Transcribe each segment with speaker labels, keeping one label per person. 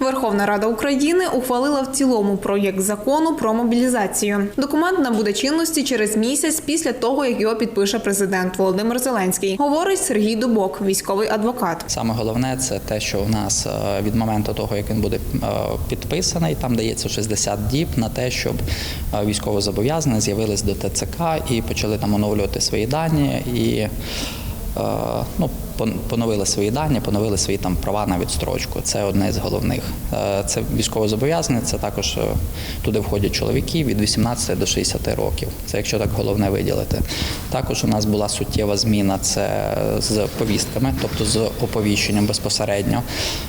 Speaker 1: Верховна Рада України ухвалила в цілому проєкт закону про мобілізацію. Документ набуде чинності через місяць після того, як його підпише президент Володимир Зеленський, говорить Сергій Дубок, військовий адвокат.
Speaker 2: Саме головне це те, що у нас е, від моменту того, як він буде е, підписаний, там дається 60 діб на те, щоб е, військовозобов'язані з'явились до ТЦК і почали там оновлювати свої дані і ну, пон- поновили свої дані, поновили свої там права на відстрочку. Це одне з головних. Е, Це військовозобов'язані, це також е, туди входять чоловіки від 18 до 60 років. Це якщо так головне виділити. Також у нас була суттєва зміна це з повістками, тобто з оповіщенням безпосередньо.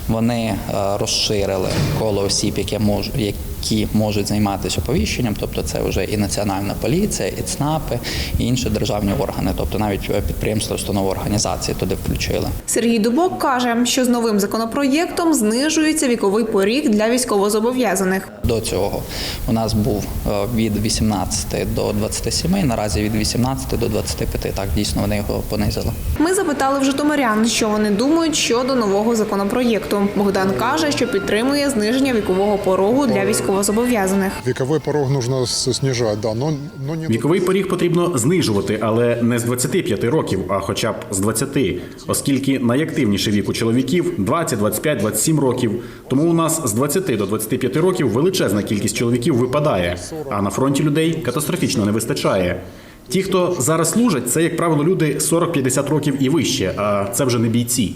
Speaker 2: Вони е, розширили коло осіб, які можуть які можуть займатися оповіщенням, тобто це вже і національна поліція, і ЦНАПи, і інші державні органи, тобто навіть е, підприємства, установи організації туди включили.
Speaker 1: Сергій Дубок каже, що з новим законопроєктом знижується віковий поріг для військовозобов'язаних.
Speaker 2: До цього у нас був е, від 18 до 27, наразі від 18 до 25. Так дійсно вони його понизили.
Speaker 1: Ми запитали в житомирян, що вони думають щодо нового законопроєкту. Богдан каже, що підтримує зниження вікового порогу для військовозобов'язаних.
Speaker 3: Вековой порог нужно снижать, да, но, но не
Speaker 4: Віковий поріг потрібно знижувати, але не з 25 років, а хоча б з 20, оскільки найактивніший вік у чоловіків 20, 25, 27 років. Тому у нас з 20 до 25 років величезна кількість чоловіків випадає, а на фронті людей катастрофічно не вистачає. Ті, хто зараз служать, це як правило люди 40-50 років і вище, а це вже не бійці.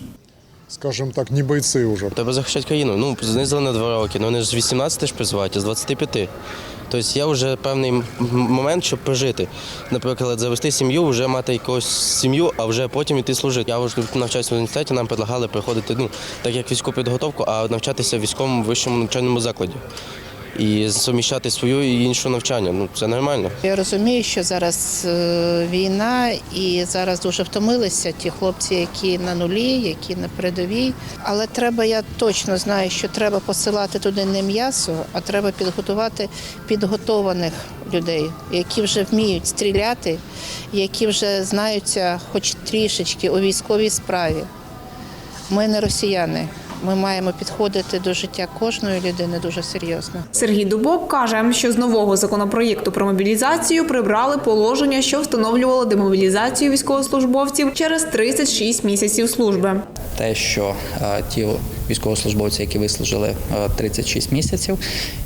Speaker 3: Скажем так, не бойці вже.
Speaker 5: Треба захищати країну. Ну, знизили на два роки, ну вони ж з 18 ж призивають, а з 25. Тобто є вже певний момент, щоб прожити. Наприклад, завести сім'ю, вже мати якусь сім'ю, а вже потім іти служити. Я вже навчаюся в університеті, нам предлагали приходити, ну, так як військову підготовку, а навчатися в військовому вищому навчальному закладі. І суміщати свою і іншу навчання. Ну, це нормально.
Speaker 6: Я розумію, що зараз е, війна, і зараз дуже втомилися ті хлопці, які на нулі, які на передовій. Але треба, я точно знаю, що треба посилати туди не м'ясо, а треба підготувати підготованих людей, які вже вміють стріляти, які вже знаються, хоч трішечки у військовій справі. Ми не росіяни. Ми маємо підходити до життя кожної людини дуже серйозно.
Speaker 1: Сергій Дубок каже, що з нового законопроєкту про мобілізацію прибрали положення, що встановлювало демобілізацію військовослужбовців через 36 місяців служби.
Speaker 2: те, що е, ті військовослужбовці, які вислужили е, 36 місяців, е,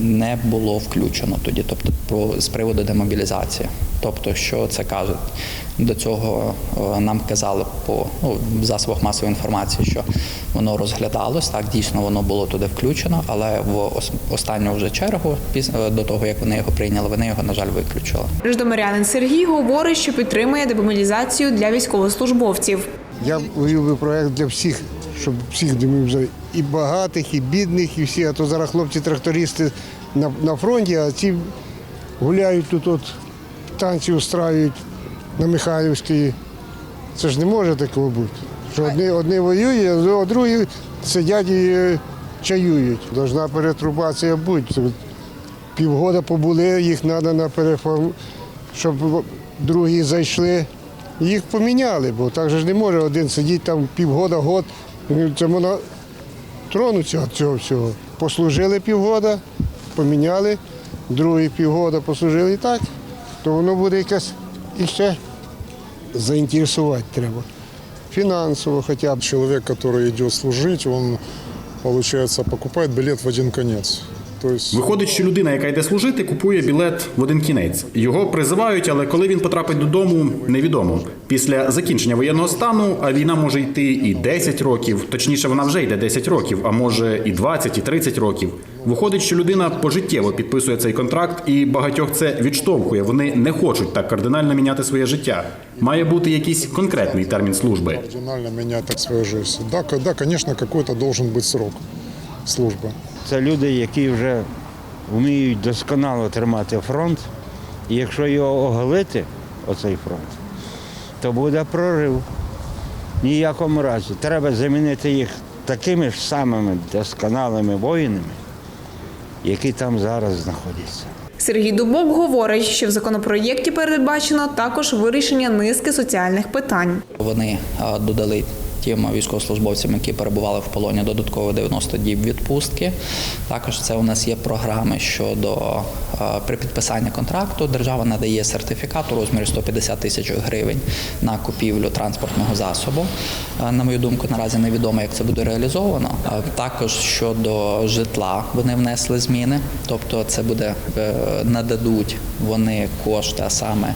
Speaker 2: не було включено тоді, тобто про з приводу демобілізації. Тобто, що це кажуть? До цього е, нам казали по ну, в засобах масової інформації, що воно розглядалось, так дійсно воно було туди включено, але в ос- останню вже чергу, е, до того як вони його прийняли, вони його, на жаль, виключили.
Speaker 1: Житомирянин Сергій говорить, що підтримує демобілізацію для військовослужбовців.
Speaker 7: Я вивів би проект для всіх, щоб всіх демобілізувати. І багатих, і бідних, і всі. А то зараз хлопці-трактористи на, на фронті, а ці гуляють тут, от, танці устраюють на Михайлівській. Це ж не може такого бути. Що одні, одні воюють, а другі сидять і е, чаюють. Должна перетрубація бути. Півгода побули, їх треба на переформ, щоб другі зайшли. Їх поміняли, бо так же ж не може один сидіти там півгода, год. Це воно тронуться від цього всього. Послужили півгода, поміняли, другі півгода послужили і так, то воно буде якесь і ще заінтересувати треба. Фінансово хоча б.
Speaker 3: Человек, который идет служить, он, получается, покупает билет в один конец. То
Speaker 4: Виходить, що людина, яка йде служити, купує білет в один кінець. Його призивають, але коли він потрапить додому, невідомо. Після закінчення воєнного стану, а війна може йти і 10 років, точніше, вона вже йде 10 років, а може і 20, і 30 років. Виходить, що людина пожиттєво підписує цей контракт, і багатьох це відштовхує. Вони не хочуть так кардинально міняти своє життя. Має бути якийсь конкретний термін служби.
Speaker 3: кардинально менять так свою жизнь. Да, к- да, конечно, какой-то должен быть срок службы.
Speaker 8: Це люди, які вже вміють досконало тримати фронт. І якщо його оголити, оцей фронт, то буде прорив. Ніякому разі. Треба замінити їх такими ж самими досконалими воїнами, які там зараз знаходяться.
Speaker 1: Сергій Дубок говорить, що в законопроєкті передбачено також вирішення низки соціальних питань.
Speaker 2: Вони додали тим військовослужбовцям, які перебували в полоні додатково 90 діб відпустки. Також це у нас є програми щодо е, при підписанні контракту. Держава надає сертифікат у розмірі 150 тисяч гривень на купівлю транспортного засобу. Е, На мою думку, наразі невідомо, як це буде реалізовано. Е, Також щодо житла вони внесли зміни, тобто це буде нададуть вони кошти, саме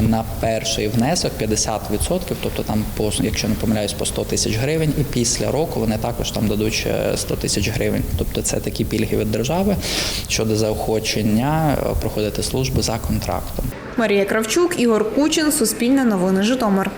Speaker 2: на перший внесок 50%, тобто там по якщо не помиляюсь, по 100 тисяч гривень, і після року вони також там дадуть ще 100 тисяч гривень. Тобто це такі пільги від держави щодо заохочення е, проходити службу за контрактом.
Speaker 1: Марія Кравчук, Ігор Кучин, Суспільне новини Житомир.